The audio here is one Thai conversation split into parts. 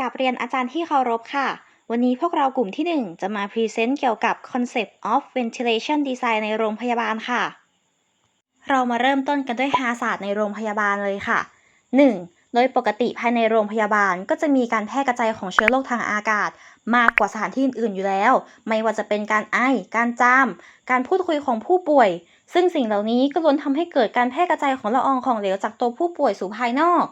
กับเรียนอาจารย์ที่เคารพค่ะ วันนี้พวกเรากลุ่มที่ 1 จะมาพรีเซนต์เกี่ยวกับ Concept of Ventilation Design ในโรงพยาบาลค่ะ เรามาเริ่มต้นกันด้วยฮาศาสตร์ในโรงพยาบาลเลยค่ะ 1. โดยปกติภายในโรงพยาบาลก็จะมีการแพร่กระจายของเชื้อโรคทางอากาศ มากกว่าสถานที่อื่นๆอยู่แล้ว ไม่ว่าจะเป็นการไอ การจาม การพูดคุยของผู้ป่วย ซึ่งสิ่งเหล่านี้ก็ล้วนทำให้เกิดการแพร่กระจายของละอองของเหลวจากตัวผู้ป่วยสู่ภายนอก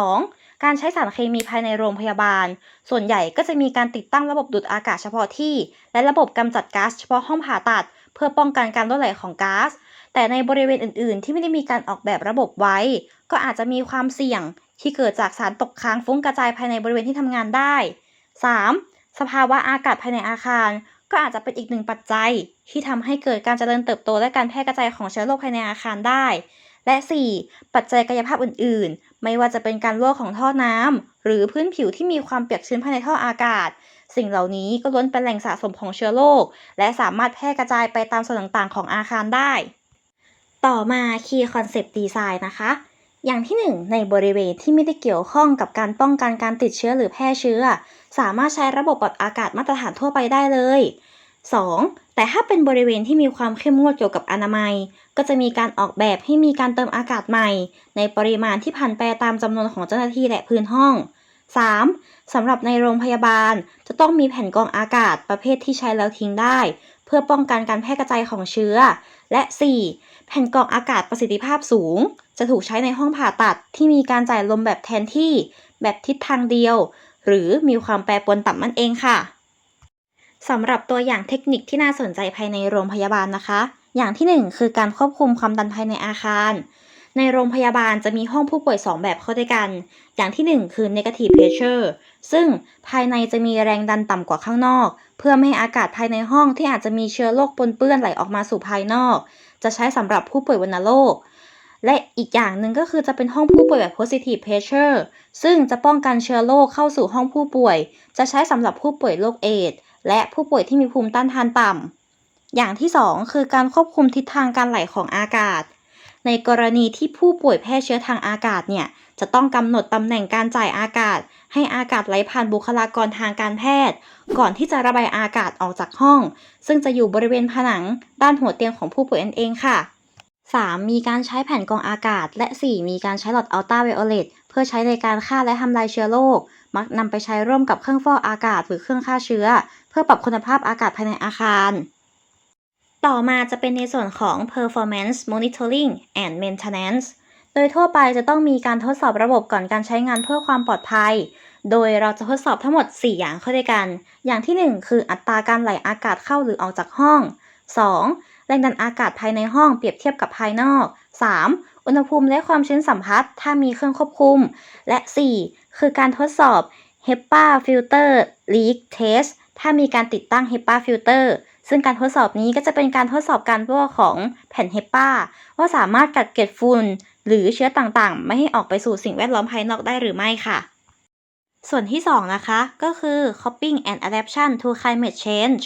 2. การใช้สารเคมีภายในโรงพยาบาล ส่วนใหญ่ก็จะมีการติดตั้งระบบดูดอากาศเฉพาะที่ และระบบกำจัดก๊าซเฉพาะห้องผ่าตัด เพื่อป้องกันการรั่วไหลของก๊าซ แต่ในบริเวณอื่น ๆ ที่ไม่ได้มีการออกแบบระบบไว้ ก็อาจจะมีความเสี่ยง ที่เกิดจากสารตกค้างฟุ้งกระจายภายในบริเวณที่ทำงานได้ 3. สภาวะอากาศภายในอาคาร ก็อาจจะเป็นอีกหนึ่งปัจจัย ที่ทำให้เกิดการเจริญเติบโตและการแพร่กระจายของเชื้อโรคภายในอาคารได้ และ 4. ปัจจัยกายภาพอื่น ๆ ไม่ว่าจะเป็นการรั่วของท่อน้ำหรือพื้นผิวที่มีความเปียกชื้นภายในท่ออากาศ สิ่งเหล่านี้ก็ล้วนเป็นแหล่งสะสมของเชื้อโรคและสามารถแพร่กระจายไปตามส่วนต่างๆ ของอาคารได้ ต่อมา Key Concept Design นะคะอย่างที่ 1 ในบริเวณที่ไม่ได้เกี่ยวข้องกับการป้องกันการติดเชื้อหรือแพร่เชื้อ สามารถใช้ระบบปรับอากาศมาตรฐานทั่วไปได้เลย 2. แต่ถ้าเป็นบริเวณที่มีความเข้มงวดเกี่ยวกับอนามัย ก็จะมีการออกแบบให้มีการเติมอากาศใหม่ ในปริมาณที่ผันแปรตามจำนวนของเจ้าหน้าที่และพื้นห้อง 3. สำหรับในโรงพยาบาลจะต้องมีแผ่นกรองอากาศประเภทที่ใช้แล้วทิ้งได้ เพื่อป้องกันการแพร่กระจายของเชื้อ และ 4. แผ่นกรองอากาศประสิทธิภาพสูง จะถูกใช้ในห้องผ่าตัดที่มีการจ่ายลมแบบแทนที่ แบบทิศทางเดียว หรือมีความแปรปรวนต่ำนั่นเองค่ะ สำหรับตัวอย่างเทคนิคที่น่าสนใจภายในโรงพยาบาลนะคะ อย่างที่ 1 คือการควบคุมความดันภายในอาคาร ในโรงพยาบาลจะมีห้องผู้ป่วย 2 แบบเข้าด้วยกัน อย่างที่ 1 คือ negative pressure ซึ่งภายในจะมีแรงดันต่ำกว่าข้างนอก เพื่อไม่ให้อากาศภายในห้องที่อาจจะมีเชื้อโรคปนเปื้อนไหลออกมาสู่ภายนอก จะใช้สำหรับผู้ป่วยวัณโรคและอีกอย่างหนึ่งก็คือจะเป็นห้องผู้ป่วยแบบ positive pressure ซึ่งจะป้องกันเชื้อโรคเข้าสู่ห้องผู้ป่วย จะใช้สำหรับผู้ป่วยโรคเอดส์ และผู้ป่วยที่มีภูมิต้านทานต่ำ อย่างที่ 2 คือการควบคุมทิศทางการไหลของอากาศ ในกรณีที่ผู้ป่วยแพร่เชื้อทางอากาศเนี่ยจะต้องกำหนดตำแหน่งการจ่ายอากาศ ให้อากาศไหลผ่านบุคลากรทางการแพทย์ ก่อนที่จะระบายอากาศออกจากห้อง ซึ่งจะอยู่บริเวณผนังด้านหัวเตียงของผู้ป่วยนั่นเองค่ะ 3. มีการใช้แผ่นกรองอากาศ และ 4. มีการใช้หลอดอัลตราไวโอเลตเพื่อใช้ในการฆ่าและทำลายเชื้อโรค มักนำไปใช้ร่วมกับเครื่องฟอกอากาศหรือเครื่องฆ่าเชื้อ เพื่อปรับคุณภาพอากาศภายในอาคาร ต่อมาจะเป็นในส่วนของ performance monitoring and maintenance โดยทั่วไปจะต้องมีการทดสอบระบบก่อนการใช้งานเพื่อความปลอดภัย โดยเราจะทดสอบทั้งหมด 4 อย่างเข้าด้วยกัน อย่างที่ 1 คืออัตราการไหลอากาศเข้าหรือออกจากห้อง 2. แรงดันอากาศภายในห้องเปรียบเทียบกับภายนอก 3. อุณหภูมิและความชื้นสัมผัส ถ้ามีเครื่องควบคุม และ 4. คือการทดสอบ HEPA filter leak test ถ้ามีการติดตั้ง HEPA filter ซึ่งการทดสอบนี้ก็จะเป็นการทดสอบการรั่วของแผ่น HEPA ว่าสามารถกัดเก็บฝุ่นหรือเชื้อต่างๆ ไม่ให้ออกไปสู่สิ่งแวดล้อมภายนอกได้หรือไม่ค่ะ ส่วนที่ 2 นะคะ ก็คือ coping and adaptation to climate change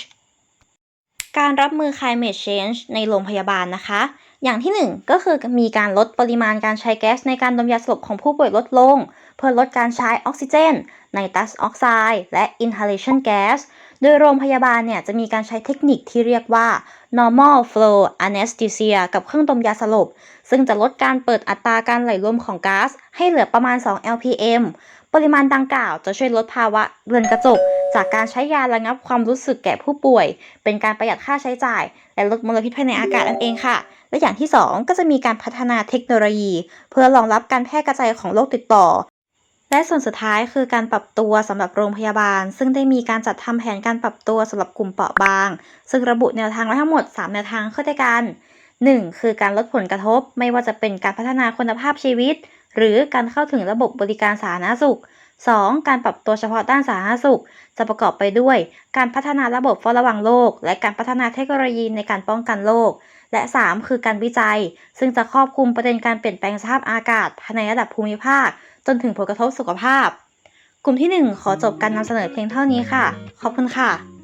การรับมือ climate change ในโรงพยาบาลนะคะ อย่างที่ 1 ก็คือมีการลดปริมาณการใช้แก๊สในการดมยาสลบของผู้ป่วยลดลง เพื่อลดการใช้ออกซิเจนไนตรัสออกไซด์และ inhalation gas โดยโรงพยาบาลเนี่ยจะมีการใช้เทคนิคที่เรียกว่า normal flow anesthesia กับเครื่องดมยาสลบ ซึ่งจะลดการเปิดอัตราการไหลรวมของก๊าซให้เหลือประมาณ 2 lpm ปริมาณดังกล่าวจะช่วยลดภาวะเรือนกระจก จากการใช้ยาระงับความรู้สึกแก่ผู้ป่วย เป็นการประหยัดค่าใช้จ่าย และลดมลพิษภายในอากาศนั่นเองค่ะ และอย่างที่ 2 ก็จะมีการพัฒนาเทคโนโลยี เพื่อรองรับการแพร่กระจายของโรคติดต่อ และส่วนสุดท้ายคือการปรับตัวสำหรับโรงพยาบาล ซึ่งได้มีการจัดทำแผนการปรับตัวสำหรับกลุ่มเปราะบาง ซึ่งระบุแนวทางไว้ทั้งหมด 3 แนวทางเข้าด้วยกัน 1. คือการลดผลกระทบ ไม่ว่าจะเป็นการพัฒนาคุณภาพชีวิต หรือการเข้าถึงระบบบริการสาธารณสุข 2. การปรับตัวเฉพาะด้านสาธารณสุข จะประกอบไปด้วย การพัฒนาระบบเฝ้าระวังโรคและการพัฒนาเทคโนโลยีในการป้องกันโรค และ 3. คือการวิจัย ซึ่งจะครอบคลุมประเด็นการเปลี่ยนแปลงสภาพอากาศภายในระดับภูมิภาค จนถึงผลกระทบสุขภาพ กลุ่มที่ 1 ขอจบการนำเสนอเพียงเท่านี้ค่ะ ขอบคุณค่ะ